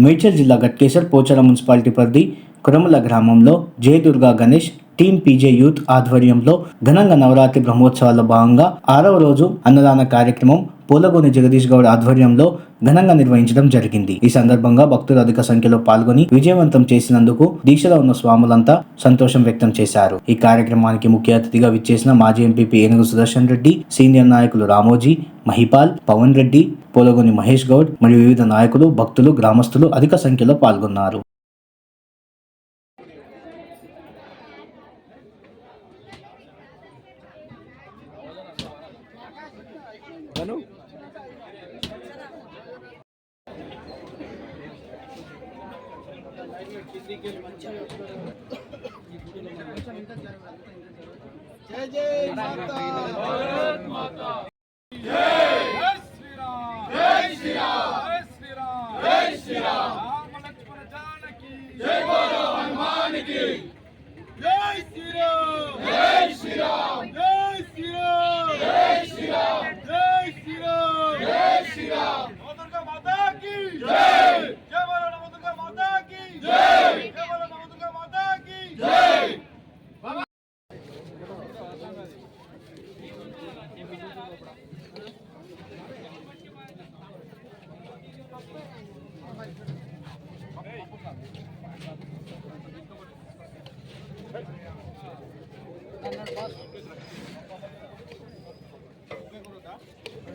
మేడ్చల్ జిల్లా గట్కేసర్ పోచారం మున్సిపాలిటీ పరిధి కురముల గ్రామంలో Jayadurga Ganesh team PJ youth ఆధ్వర్యంలో ఘనంగా నవరాత్రి బ్రహ్మోత్సవాల్లో భాగంగా ఆరవ రోజు అన్నదాన కార్యక్రమం పూలగోని జగదీష్ గౌడ్ ఆధ్వర్యంలో ఘనంగా నిర్వహించడం జరిగింది. ఈ సందర్భంగా భక్తులు అధిక సంఖ్యలో పాల్గొని విజయవంతం చేసినందుకు దీక్షలో ఉన్న స్వాములంతా సంతోషం వ్యక్తం చేశారు. ఈ కార్యక్రమానికి ముఖ్య అతిథిగా విచ్చేసిన మాజీ ఎంపీపీ ఏనుగు సుదర్శన్ రెడ్డి సీనియర్ నాయకులు రామోజీ మహిపాల్ పవన్ రెడ్డి పోలగోని మహేష్ గౌడ్ మరియు వివిధ నాయకులు భక్తులు గ్రామస్తులు అధిక సంఖ్యలో పాల్గొన్నారు. జై జై మాతా భారత్ మాతా జై శ్రీరామ్. జై శ్రీరామ్. జై శ్రీరామ్ జై శ్రీరామ్ రామ లక్ష్మణ జానకి. జై బోలో హనుమానికి జై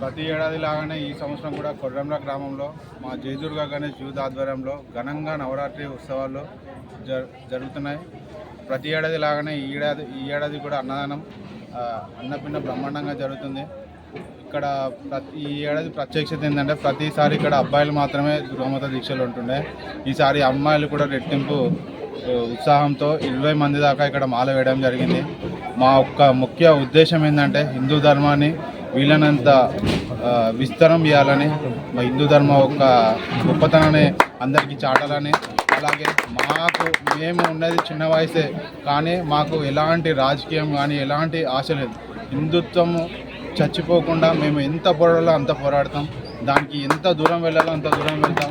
ప్రతి ఏడాది లాగానే ఈ సంవత్సరం కూడా కొర్రంల గ్రామంలో మా జయదుర్గ గణేష్ యూత్ ఆధ్వర్యంలో ఘనంగా నవరాత్రి ఉత్సవాలు జ- జరుగుతున్నాయి. ప్రతి ఏడాది లాగానే ఈ ఏడాది ఈ ఏడాది కూడా అన్నదానం అన్నపిన్న బ్రహ్మాండంగా జరుగుతుంది. ఇక్కడ ప్రతి ఈ ఏడాది ప్రత్యక్షత ఏంటంటే ప్రతిసారి ఇక్కడ అబ్బాయిలు మాత్రమే దుర్గమత దీక్షలు ఉంటుండే. ఈసారి అమ్మాయిలు కూడా రెట్టింపు ఉత్సాహంతో ఇరవై మంది దాకా ఇక్కడ మాల వేయడం జరిగింది. మా ఒక్క ముఖ్య ఉద్దేశం ఏంటంటే హిందూ ధర్మాన్ని వీలైనంత విస్తరం చేయాలని మా హిందూ ధర్మం యొక్క గొప్పతనాన్ని అందరికీ చాటాలని అలాగే మాకు మేము ఉన్నది చిన్న వయసే కానీ మాకు ఎలాంటి రాజకీయం కానీ ఎలాంటి ఆశ లేదు. హిందుత్వము చచ్చిపోకుండా మేము ఎంత పోరాడాలో అంత పోరాడతాం. దానికి ఎంత దూరం వెళ్ళాలో అంత దూరం వెళ్తాం.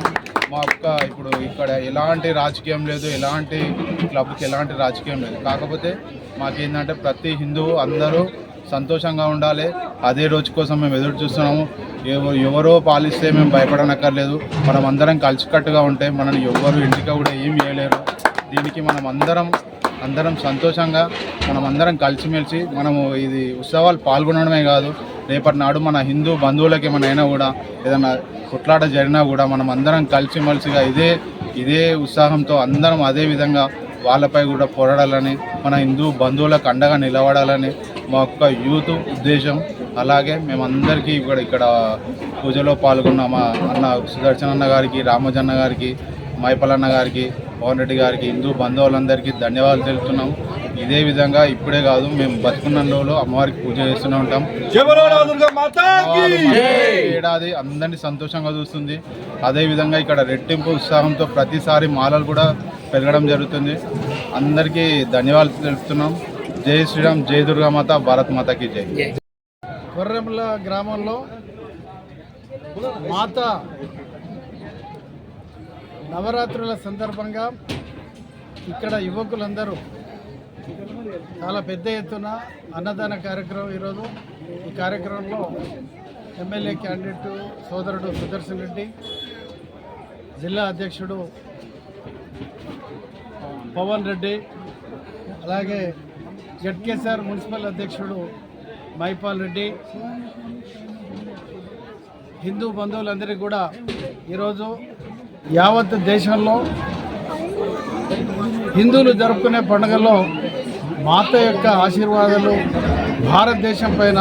మా యొక్క ఇప్పుడు ఇక్కడ ఎలాంటి రాజకీయం లేదు ఎలాంటి క్లబ్కి ఎలాంటి రాజకీయం లేదు. కాకపోతే మాకేంటంటే ప్రతి హిందువు అందరూ సంతోషంగా ఉండాలి. అదే రోజు కోసం మేము ఎదురు చూస్తున్నాము. ఎవరో పాలిస్తే మేము భయపడనక్కర్లేదు. మనం అందరం కలిసికట్టుగా ఉంటే మనల్ని ఎవరు ఇంటికి కూడా ఏం చేయలేరు దీనికి మనం అందరం అందరం సంతోషంగా మనం అందరం కలిసిమెలిసి మనము ఇది ఉత్సవాలు పాల్గొనడమే కాదు రేపటి నాడు మన హిందూ బంధువులకి ఏమైనా అయినా కూడా ఏదైనా కొట్లాట జరిగినా కూడా మనం అందరం కలిసిమెలిసిగా ఇదే ఇదే ఉత్సాహంతో అందరం అదే విధంగా వాళ్ళపై కూడా పోరాడాలని మన హిందూ బంధువులకు అండగా నిలబడాలని మా యొక్క యూత్ ఉద్దేశం. అలాగే మేమందరికీ ఇక్కడ ఇక్కడ పూజలో పాల్గొన్న మా అన్న సుదర్శన్ అన్న గారికి రామోజన్న గారికి మైపల్ గారికి పవన్ రెడ్డి గారికి హిందూ బంధువులందరికీ ధన్యవాదాలు తెలుపుతున్నాం. ఇదే విధంగా ఇప్పుడే కాదు మేము బతుకున్న రోజులు అమ్మవారికి పూజ చేస్తూనే ఉంటాం. ఏడాది అందరినీ సంతోషంగా చూస్తుంది. అదే విధంగా ఇక్కడ రెట్టింపు ఉత్సాహంతో ప్రతిసారి మాలలు కూడా పెరగడం జరుగుతుంది. అందరికీ ధన్యవాదాలు తెలుపుతున్నాం. జై శ్రీరామ్ జై దుర్గామాత భారత్ మాతకి జై. కొర్రెంల గ్రామంలో మాత నవరాత్రుల సందర్భంగా ఇక్కడ యువకులందరూ చాలా పెద్ద ఎత్తున అన్నదాన కార్యక్రమం ఈరోజు. ఈ కార్యక్రమంలో ఎమ్మెల్యే క్యాండిడేట్ సోదరుడు సుదర్శన్ రెడ్డి జిల్లా అధ్యక్షుడు పవన్ రెడ్డి అలాగే జడ్కేసార్ మున్సిపల్ అధ్యక్షుడు మైపాల్ రెడ్డి. హిందూ బంధువులందరికీ కూడా ఈరోజు యావత్ దేశంలో హిందువులు జరుపుకునే పండుగల్లో మాత యొక్క ఆశీర్వాదాలు భారతదేశం పైన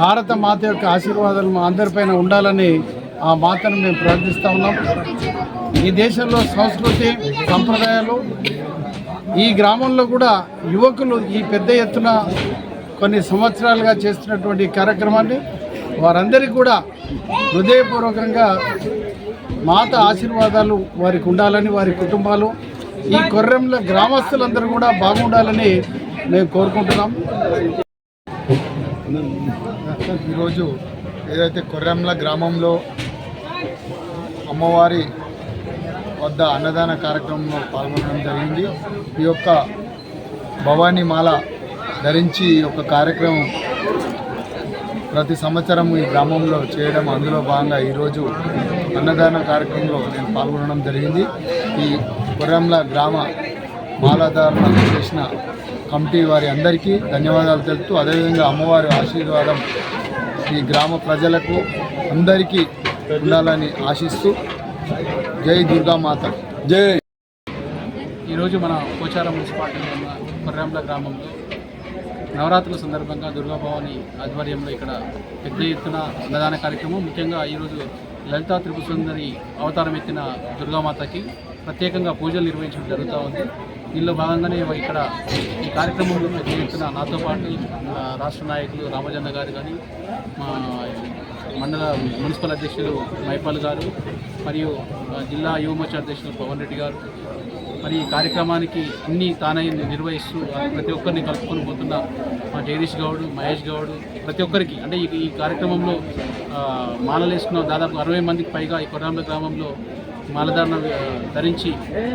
భారత మాత యొక్క ఆశీర్వాదాలు మా అందరిపైన ఉండాలని ఆ మాతను మేము ప్రార్థిస్తూ ఉన్నాం. ఈ దేశంలో సంస్కృతి సంప్రదాయాలు ఈ గ్రామంలో కూడా యువకులు ఈ పెద్ద ఎత్తున కొన్ని సంవత్సరాలుగా చేస్తున్నటువంటి కార్యక్రమాన్ని వారందరికీ కూడా హృదయపూర్వకంగా మాత ఆశీర్వాదాలు వారికి ఉండాలని వారి కుటుంబాలు ఈ కొర్రెంల గ్రామస్తులందరూ కూడా బాగుండాలని మేము కోరుకుంటున్నాం. ఈరోజు ఏదైతే కొర్రెంల గ్రామంలో అమ్మవారి వద్ద అన్నదాన కార్యక్రమంలో పాల్గొనడం జరిగింది. ఈ యొక్క భవానీ మాల ధరించి ఈ యొక్క కార్యక్రమం ప్రతి సంవత్సరం ఈ గ్రామంలో చేయడం అందులో భాగంగా ఈరోజు అన్నదాన కార్యక్రమంలో నేను పాల్గొనడం జరిగింది. ఈ కొర్రెంల గ్రామ మాలాధారణ చేసిన కమిటీ వారి అందరికీ ధన్యవాదాలు తెలుపుతూ అదేవిధంగా అమ్మవారి ఆశీర్వాదం ఈ గ్రామ ప్రజలకు అందరికీ ఉండాలని ఆశిస్తూ జై దుర్గామాత జై. ఈరోజు మన పోచారం మున్సిపాలిటీలో ఉన్న కొర్రాంల గ్రామంలో నవరాత్రుల సందర్భంగా దుర్గాభవాని ఆధ్వర్యంలో ఇక్కడ పెద్ద ఎత్తున అన్నదాన కార్యక్రమం. ముఖ్యంగా ఈరోజు లలితా త్రిపుసుందరి అవతారం ఎత్తిన దుర్గామాతకి ప్రత్యేకంగా పూజలు నిర్వహించడం జరుగుతూ ఉంది. దీనిలో భాగంగానే ఇక్కడ ఈ కార్యక్రమంలో పెద్ద ఎత్తున నాతో పాటు రాష్ట్ర నాయకులు రామచంద్ర గారు కానీ మా మండల మున్సిపల్ అధ్యక్షులు మైపాల్ గారు మరియు జిల్లా యువమోర్చ అధ్యక్షులు పవన్ రెడ్డి గారు. మరి ఈ కార్యక్రమానికి అన్ని తానే నిర్వహిస్తూ ప్రతి ఒక్కరిని కలుపుకొని పోతున్న మా జగదీష్ గౌడ్ మహేష్ గౌడ్ ప్రతి ఒక్కరికి అంటే ఈ ఈ కార్యక్రమంలో మాలలేసుకున్న దాదాపు అరవై మందికి పైగా ఈ కొరాంల గ్రామంలో మాలధారణ ధరించి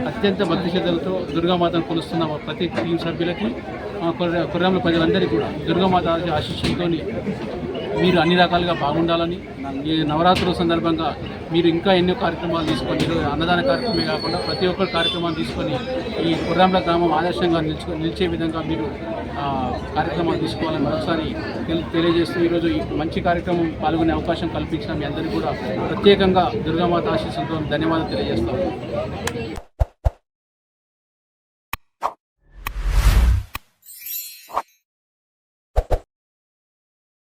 అత్యంత భక్తి శ్రద్ధలతో దుర్గామాతను కొలుస్తున్న ప్రతి టీం సభ్యులకి ఆ, కొర్ర- ప్రజలందరికీ కూడా దుర్గామాత ఆశీస్సులతోని మీరు అన్ని రకాలుగా బాగుండాలని ఈ నవరాత్రుల సందర్భంగా మీరు ఇంకా ఎన్నో కార్యక్రమాలు తీసుకొని ఈరోజు అన్నదాన కార్యక్రమే కాకుండా ప్రతి ఒక్కరు కార్యక్రమాలు తీసుకొని ఈ కుర్రాంల గ్రామం ఆదర్శంగా నిలుచు నిలిచే విధంగా మీరు కార్యక్రమాలు తీసుకోవాలని మరొకసారి తెలియజేస్తూ ఈరోజు ఈ మంచి కార్యక్రమం పాల్గొనే అవకాశం కల్పించిన మీ అందరికీ కూడా ప్రత్యేకంగా దుర్గామాత ఆశీస్సులతో ధన్యవాదాలు తెలియజేస్తాం